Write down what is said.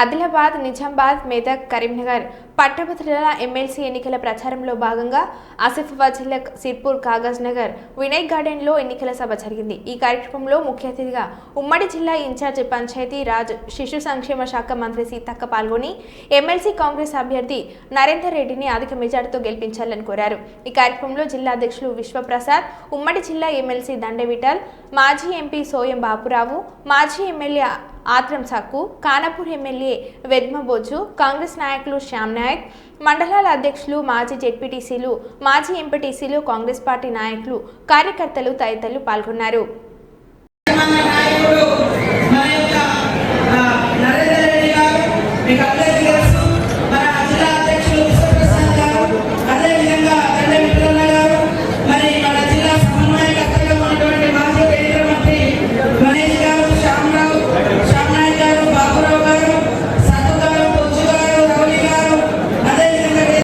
ఆదిలాబాద్ నిజామాబాద్ మెదక్ కరీంనగర్ పట్టభద్రుల ఎమ్మెల్సీ ఎన్నికల ప్రచారంలో భాగంగా ఆసిఫాబాద్ జిల్లా సిర్పూర్ కాగజ్ నగర్ వినయ్ గార్డెన్లో ఎన్నికల సభ జరిగింది. ఈ కార్యక్రమంలో ముఖ్య అతిథిగా ఉమ్మడి జిల్లా ఇన్ఛార్జ్ పంచాయతీ రాజ్ శిశు సంక్షేమ శాఖ మంత్రి సీతక్క పాల్గొని ఎమ్మెల్సీ కాంగ్రెస్ అభ్యర్థి నరేందర్ రెడ్డిని అధిక మెజార్టీతో గెలిపించాలని కోరారు. ఈ కార్యక్రమంలో జిల్లా అధ్యక్షులు విశ్వప్రసాద్ ఉమ్మడి జిల్లా ఎమ్మెల్సీ దండవిఠల్ మాజీ ఎంపీ సోయం బాపురావు మాజీ ఎమ్మెల్యే ఆత్రం సక్కు కానాపూర్ ఎమ్మెల్యే వెద్మబోజు కాంగ్రెస్ నాయకులు శ్యామ్ నాయక్ మండలాల అధ్యక్షులు మాజీ జెడ్పీటీసీలు మాజీ ఎంపీటీసీలు కాంగ్రెస్ పార్టీ నాయకులు కార్యకర్తలు తదితరులు పాల్గొన్నారు. నరేంద్ర రెడ్డి గారు